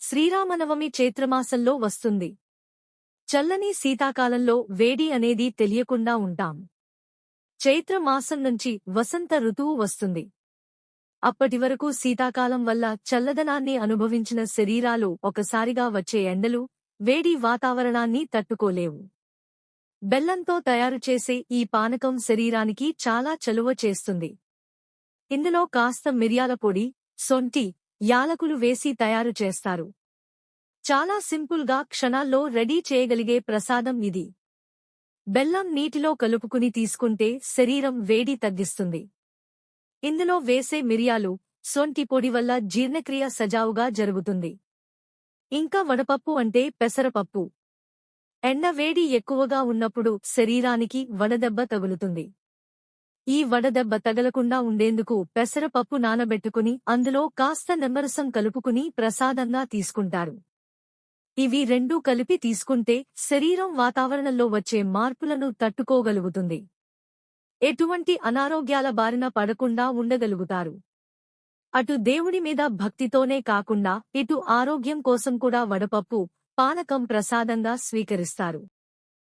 శ్రీరామనవమి చైత్రమాసంలో వస్తుంది. చల్లని శీతాకాలంలో వేడి అనేది తెలియకుండా ఉంటాం. చైత్రమాసం నుంచి వసంత ఋతువు వస్తుంది. అప్పటివరకు శీతాకాలం వల్ల చల్లదనాన్ని అనుభవించిన శరీరాలు ఒకసారిగా వచ్చే ఎండలు వేడి వాతావరణాన్ని తట్టుకోలేవు. బెల్లంతో తయారు చేసే ఈ పానకం శరీరానికి చాలా చలువ చేస్తుంది. ఇందులో కాస్త మిరియాల పొడి సొంటి యాలకులు వేసి తయారు చేస్తారు. చాలా సింపుల్గా క్షణాల్లో రెడీ చేయగలిగే ప్రసాదం ఇది. బెల్లం నీటిలో కలుపుకుని తీసుకుంటే శరీరం వేడి తగ్గిస్తుంది. ఇందులో వేసే మిరియాలు సొంటి పొడి వల్ల జీర్ణక్రియ సజావుగా జరుగుతుంది. ఇంకా వడపప్పు అంటే పెసరపప్పు. ఎండ వేడి ఎక్కువగా ఉన్నప్పుడు శరీరానికి వడదెబ్బ తగులుతుంది. ఈ వడదెబ్బ తగలకుండా ఉండేందుకు పెసరపప్పు నానబెట్టుకుని అందులో కాస్త నిమ్మరసం కలుపుకుని ప్రసాదంగా తీసుకుంటారు. ఇవి రెండూ కలిపి తీసుకుంటే శరీరం వాతావరణంలో వచ్చే మార్పులను తట్టుకోగలుగుతుంది. ఎటువంటి అనారోగ్యాల బారిన పడకుండా ఉండగలుగుతారు. అటు దేవుడి మీద భక్తితోనే కాకుండా ఇటు ఆరోగ్యం కోసం కూడా వడపప్పు పానకం ప్రసాదంగా స్వీకరిస్తారు.